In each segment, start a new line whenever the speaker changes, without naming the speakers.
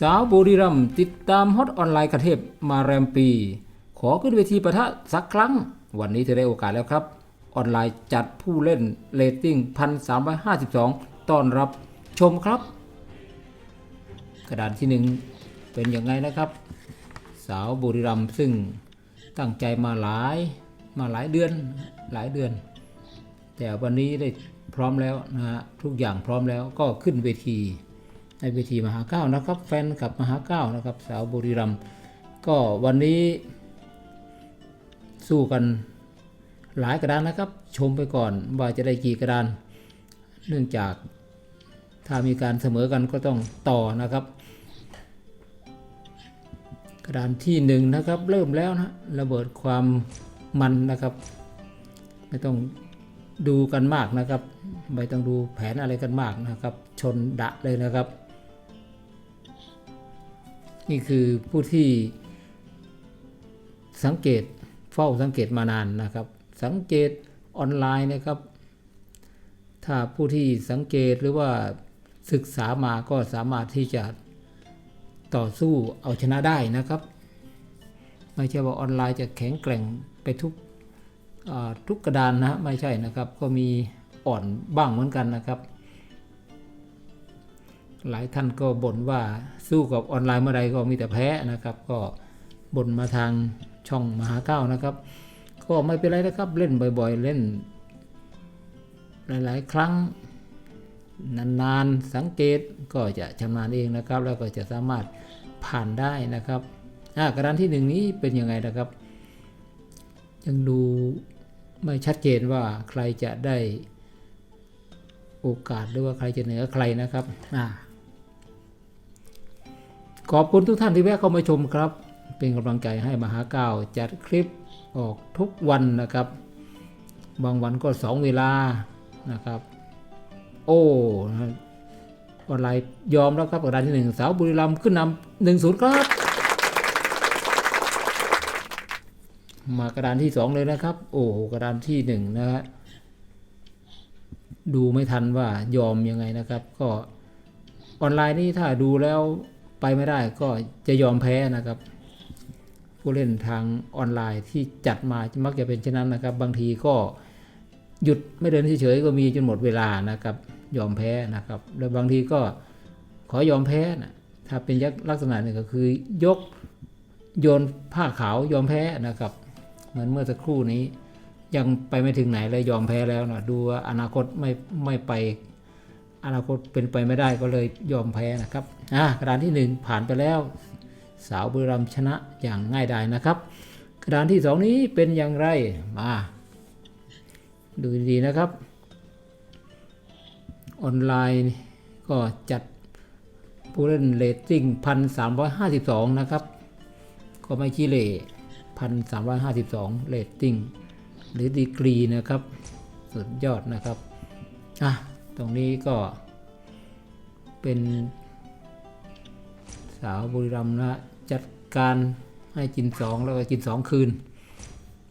สาวบุรีรัมติดตามฮอตออนไลน์กระเทพมาแรมปี ขอขึ้นเวทีประทะสักครั้ง วันนี้เธอได้โอกาสแล้วครับ ออนไลน์จัดผู้เล่นเรตติ้ง 1,352 ต้อนรับชมครับ กระดานที่หนึ่งเป็นอย่างไงนะครับ สาวบุรีรัมซึ่งตั้งใจมาหลายมาหลายเดือนหลายเดือน แต่วันนี้ได้พร้อมแล้วนะฮะทุกอย่างพร้อมแล้วก็ขึ้นเวที ในเวทีมหาเก้านะครับ แฟนกับมหาเก้านะครับ สาวบุรีรัมย์ก็วันนี้สู้กันหลายกระดานนะครับ ชมไปก่อนว่าจะได้กี่กระดาน เนื่องจากถ้ามีการเสมอกันก็ต้องต่อนะครับ กระดานที่หนึ่งนะครับ เริ่มแล้วนะระเบิดความมันนะครับ ไม่ต้องดูกันมากนะครับ ไม่ต้องดูแผนอะไรกันมากนะครับ ชนดะเลยนะครับ นี่คือผู้ที่สังเกตเฝ้าสังเกตมานานนะครับ สังเกตออนไลน์นะครับ ถ้าผู้ที่สังเกตหรือว่าศึกษามาก็สามารถที่จะต่อสู้เอาชนะได้นะครับ ไม่ใช่ว่าออนไลน์จะแข็งแกร่งไปทุกทุกกระดานนะไม่ใช่นะครับ ก็มีอ่อนบ้างเหมือนกันนะครับ หลายท่านก็บ่นว่าสู้กับออนไลน์เมื่อใดก็มีแต่แพ้นะครับ ก็บ่นมาทางช่องมหาเก้านะครับ ก็ไม่เป็นไรนะครับเล่นบ่อยๆ เล่น หลาย ๆ ครั้งนานๆสังเกตก็จะชำนาญเองนะครับ แล้วก็จะสามารถผ่านได้นะครับอ่ากระดานที่หนึ่งนี้เป็นยังไงนะครับ ยังดูไม่ชัดเจนว่าใครจะได้โอกาสหรือว่าใครจะเหนือใครนะครับ อ่า ขอบคุณทุกท่านที่แวะเข้ามาชมครับ เป็นกำลังใจให้มหาเก้าจัดคลิปออกทุกวันนะครับ บางวันก็สองเวลานะครับ โอ้นะออนไลน์ยอมแล้วครับกระดานที่หนึ่งสาวบุรีรัมย์ขึ้นนำหนึ่งศูนย์ครับ มากระดานที่สองเลยนะครับ โอ้โหกระดานที่หนึ่งนะฮะดูไม่ทันว่ายอมยังไงนะครับ ก็ออนไลน์นี่ถ้าดูแล้ว ไปไม่ได้ก็จะยอมแพ้นะครับ ผู้เล่นทางออนไลน์ที่จัดมามักจะเป็นเช่นนั้นนะครับ บางทีก็หยุดไม่เดินเฉยๆก็มีจนหมดเวลานะครับ ยอมแพ้นะครับแล้วบางทีก็ขอยอมแพ้นะถ้าเป็นลักษณะหนึ่งก็คือยกโยนผ้าขาวยอมแพ้นะครับ เหมือนเมื่อสักครู่นี้ ยังไปไม่ถึงไหนเลยยอมแพ้แล้วนะดูว่าอนาคตไม่ไม่ไป อนาคตเป็นไปไม่ได้ก็เลยยอมแพ้นะครับอะกระดานที่หนึ่งผ่านไปแล้ว สาวบุรีรัมชนะอย่างง่ายดายนะครับ กระดานที่สองนี้เป็นอย่างไรมา ดูดีๆนะครับ ออนไลน์ก็จัดผู้เล่นเรตติ้งพันสามร้อยห้าสิบสองนะครับ ก็ไม่ขี้เหร่พันสามร้อยห้าสิบสองเรตติ้งหรือดีกรีนะครับ สุดยอดนะครับ อะ ตรงนี้ก็เป็นสาวบุรีรัมย์นะจัดการให้กินสองแล้วก็กินสองคืน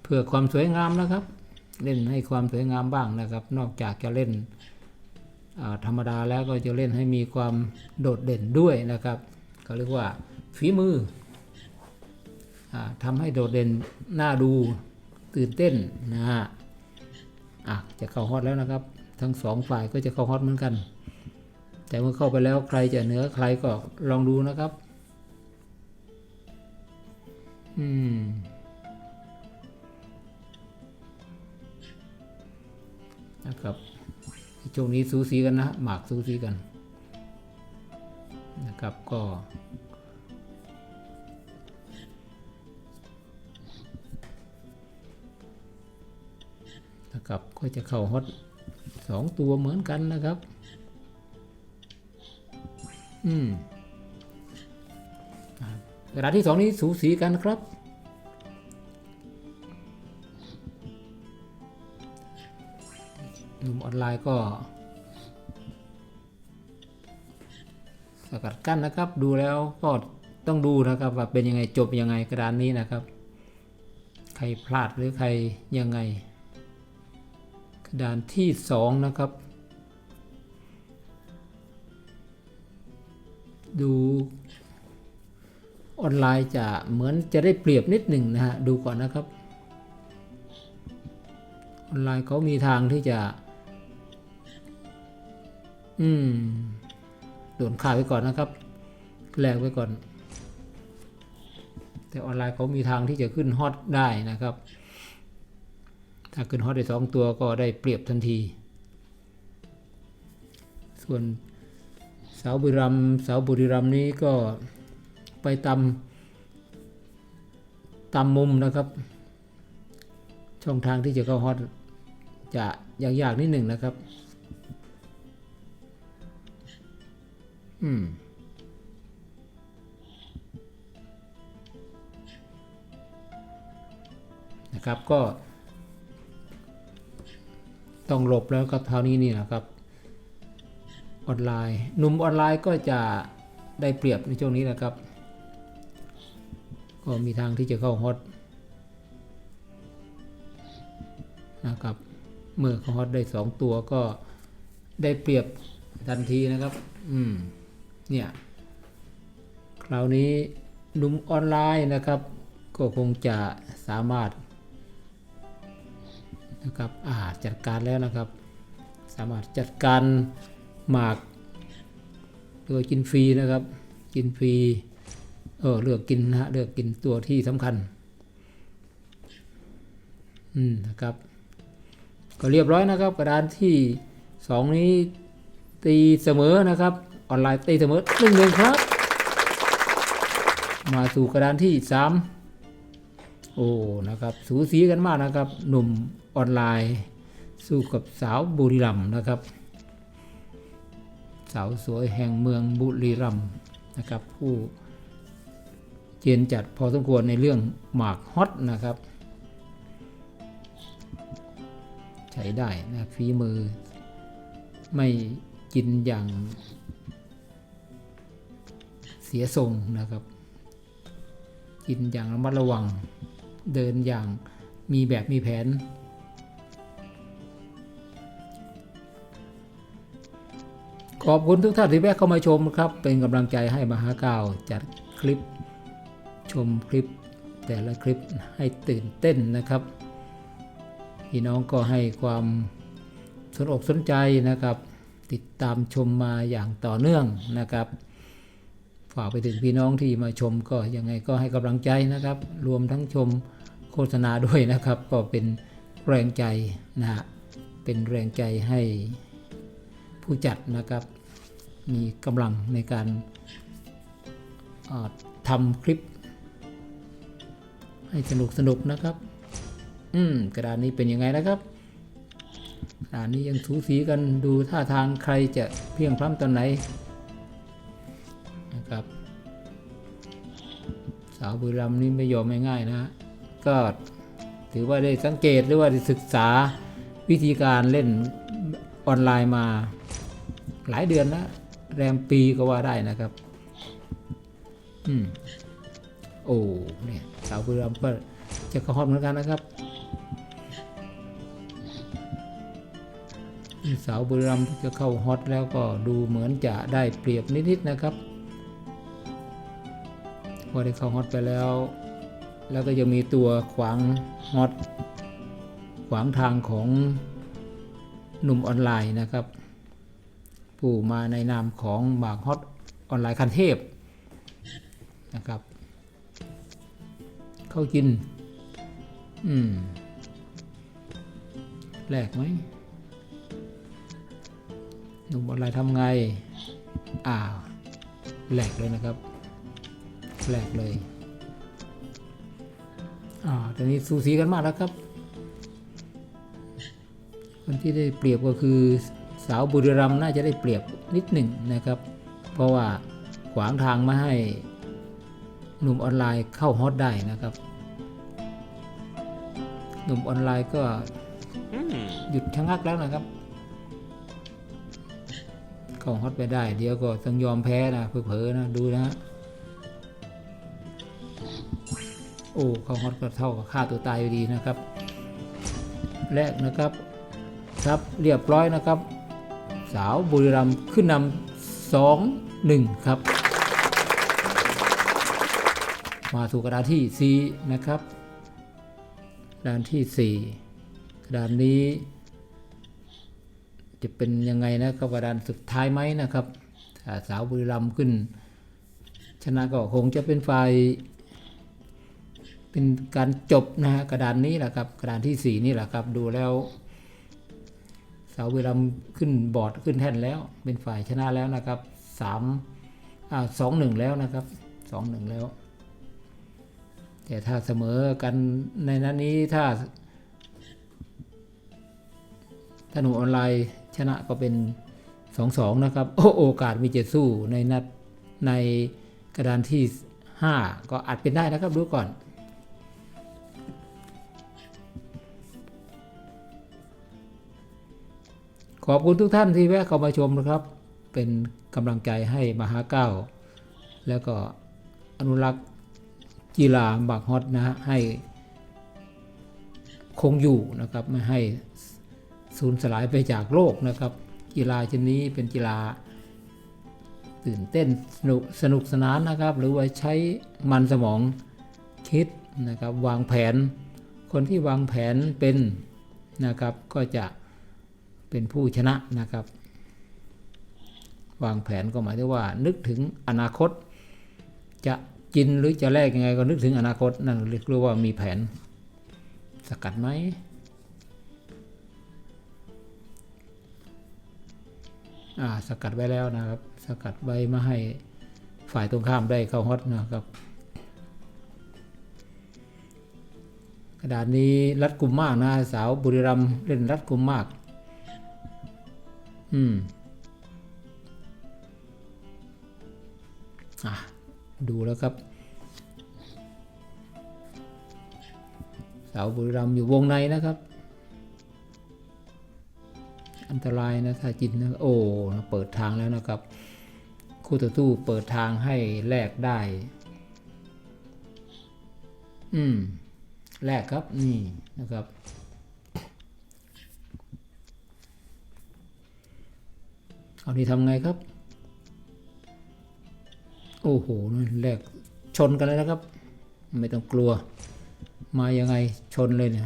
เพื่อความสวยงามนะครับ เล่นให้ความสวยงามบ้างนะครับ นอกจากจะเล่นธรรมดาแล้วก็จะเล่นให้มีความโดดเด่นด้วยนะครับเขาเรียกว่าฝีมืออทำให้โดดเด่นน่าดูตื่นเต้นนะฮะอะจะเข้าฮอตแล้วนะครับ ทั้งสองฝ่ายก็จะเข้าฮอตเหมือนกัน แต่เมื่อเข้าไปแล้วใครจะเหนือใครก็ลองดูนะครับ อืมนะครับช่วงนี้สูสีกันนะหมากสูสีกันนะครับก็นะครับก็จะเข้าฮอต สองตัวเหมือนกันนะครับ อืมกระดาษที่สองนี้สูสีกันครับ หนุ่มออนไลน์ก็ สกัดกั้นนะครับ ดูแล้วก็ต้องดูนะครับว่าเป็นยังไงจบยังไงกระดานนี้นะครับ ใครพลาดหรือใครยังไง ด่านที่สองนะครับ ดูออนไลน์จะเหมือนจะได้เปรียบนิดหนึ่งนะฮะ ดูก่อนนะครับ ออนไลน์เขามีทางที่จะ อืมโดนขาดไปก่อนนะครับแลกไว้ก่อน แต่ออนไลน์เขามีทางที่จะขึ้นฮอตได้นะครับ ถ้าขึ้นฮอตได้สองตัวก็ได้เปรียบทันที ส่วนสาวบุรีรัมสาวบุรีรัมนี้ก็ไปตำตำมุมนะครับ ช่องทางที่จะเข้าฮอตจะยากๆนิดหนึ่งนะครับ อืมนะครับก็ ต้องหลบแล้วครับเท่านี้นี่นะครับออนไลน์หนุ่มออนไลน์ก็จะได้เปรียบในช่วงนี้นะครับ ก็มีทางที่จะเข้าฮอตนะครับเมื่อเขาฮอตได้สองตัวก็ได้เปรียบทันทีนะครับ อืมเนี่ยคราวนี้หนุ่มออนไลน์นะครับ ก็คงจะสามารถ นะครับอ่าจัดการแล้วนะครับ สามารถจัดการหมากโดยกินฟรีนะครับ กินฟรีเออเลือกกินนะฮะเลือกกินตัวที่สำคัญอืมนะครับ ก็เรียบร้อยนะครับ กระดานที่สองนี้ตีเสมอนะครับ ออนไลน์ตีเสมอหนึ่งหนึ่งครับ มาสู่กระดานที่สาม โอ้ นะครับ สูสีกันมากนะครับ หนุ่มออนไลน์ สู้กับสาวบุรีรัมนะครับ สาวสวยแห่งเมืองบุรีรัมนะครับ ผู้เจนจัดพอสมควรในเรื่องหมากฮอตนะครับ ใช้ได้นะฝีมือ ไม่กินอย่างเสียทรงนะครับ กินอย่างระมัดระวัง เดินอย่างมีแบบมีแผน ขอบคุณทุกท่านที่แวะเข้ามาชมครับ เป็นกำลังใจให้มหาก่าวจัดคลิปชมคลิปแต่ละคลิปให้ตื่นเต้นนะครับพี่น้องก็ให้ความสนอกสนใจนะครับ ติดตามชมมาอย่างต่อเนื่องนะครับ ฝากไปถึงพี่น้องที่มาชมก็ยังไงก็ให้กำลังใจนะครับ รวมทั้งชมโฆษณาด้วยนะครับ ก็เป็นแรงใจนะฮะเป็นแรงใจให้ผู้จัดนะครับ มีกำลังในการทำคลิป ให้สนุกสนุกนะครับ อืมกระดานนี้เป็นยังไงนะครับกระดานนี้ยังสูสีกันดูท่าทางใครจะเพียงพล้ำตอนไหน สาวบุรีรัมย์นี่ไม่ยอมง่ายๆนะฮะก็ถือว่าได้สังเกตหรือว่าได้ศึกษาวิธีการเล่นออนไลน์มาหลายเดือนแล้วแรมปีก็ว่าได้นะครับ อืม โอ้เนี่ยสาวบุรีรัมย์ก็จะกระหอบเหมือนกันนะครับ สาวบุรีรัมย์จะเข้าฮอตแล้วก็ดูเหมือนจะได้เปรียบนิดๆนะครับ พอได้เข้าฮอตไปแล้ว แล้วก็จะมีตัวขวางฮอตขวางทางของหนุ่มออนไลน์นะครับ ผู้มาในนามของหมากฮอตออนไลน์คันเทพนะครับ เข้ากิน อืมแหลกไหมหนุ่มออนไลน์ทำไง อ้าวแหลกเลยนะครับ แหลกเลย อ่าตอนนี้สูสีกันมากแล้วครับ คนที่ได้เปรียบก็คือสาวบุรีรัมย์น่าจะได้เปรียบนิดหนึ่งนะครับ เพราะว่าขวางทางไม่ให้หนุ่มออนไลน์เข้าฮอตได้นะครับ หนุ่มออนไลน์ก็หยุดชะงักแล้วนะครับ เข้าฮอตไปได้ เดี๋ยวก็ต้องยอมแพ้นะเผลอๆนะดูนะ โอ้เขาฮอตก็เท่ากับฆ่าตัวตายอยู่ดีนะครับ แรกนะครับครับเรียบร้อยนะครับ สาวบุรีรัมย์ขึ้นนำสองหนึ่งครับ มาสู่กระดานที่สี่นะครับกระดานที่สี่กระดานนี้ จะเป็นยังไงนะครับกระดานสุดท้ายไหมนะครับถ้าสาวบุรีรัมย์ขึ้น ชนะก็คงจะเป็นฝ่าย เป็นการจบนะฮะกระดานนี้แหละครับ กระดานที่สี่นี่แหละครับ ดูแล้วสาวบุรีรัมขึ้นบอร์ดขึ้นแท่นแล้ว เป็นฝ่ายชนะแล้วนะครับสามอ่าสองหนึ่งแล้วนะครับสองหนึ่งแล้ว แต่ถ้าเสมอกันในนั้นนี้ถ้าถ้าหนูออนไลน์ชนะก็เป็นสองสองนะครับ โอโอกาสมีจะสู้ในนัดในกระดานที่ห้าก็อาจเป็นได้นะครับดูก่อน ขอบคุณทุกท่านที่แวะเข้ามาชมนะครับ เป็นกำลังใจให้มหาเก้า แล้วก็อนุรักษ์กีฬาบักฮอตนะฮะให้คงอยู่นะครับไม่ให้สูญสลายไปจากโลกนะครับ กีฬาชนนี้เป็นกีฬา ตื่นเต้นสนุกสนุกสนานนะครับ หรือว่าใช้มันสมองคิดนะครับ วางแผน คนที่วางแผนเป็นนะครับก็จะ เป็นผู้ชนะนะครับ วางแผนก็หมายถึงว่า นึกถึงอนาคต จะกินหรือจะแลกยังไงก็นึกถึงอนาคตนั่นเรียกว่ามีแผน สกัดไหมอ่าสกัดไว้แล้วนะครับ สกัดไว้ม่ให้ฝ่ายตรงข้ามได้เข้าฮอตนะครับ กระดานนี้รัดกุมมากนะสาวบุรีรัมเล่นรัดกุมมาก อืมอะดูแล้วครับ สาวบุรีรัมอยู่วงในนะครับ อันตรายนะถ้าจินนะโอ้เปิดทางแล้วนะครับ คู่ต่อสู้เปิดทางให้แลกได้ อืมแลกครับนี่นะครับ เอานี่ทำไงครับ โอ้โหนั่นแลกชนกันเลยนะครับ ไม่ต้องกลัว มายังไงชนเลยเนี่ย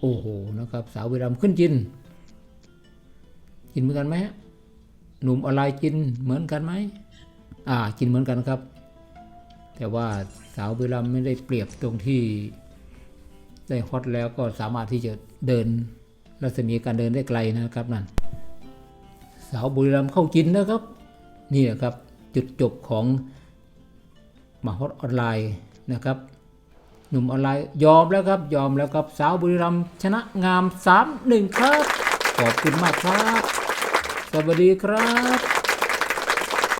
โอ้โหนะครับ สาววิรัมขึ้นจินกินเหมือนกันไหมฮะหนุ่มออนไลน์กินเหมือนกันไหมอ่ากินเหมือนกันครับ แต่ว่าสาวบุรีรัมไม่ได้เปรียบตรงที่ ได้ฮอตแล้วก็สามารถที่จะเดินรัศมีการเดินได้ไกลนะครับนั่นสาวบุรีรัมย์เข้ากินนะครับ นี่แหละครับจุดจบของมหาฮอตออนไลน์นะครับหนุ่มออนไลน์ยอมแล้วครับ ยอมแล้วครับสาวบุรีรัมย์ชนะงาม3-1ครับ ขอบคุณมากครับ สวัสดีครับ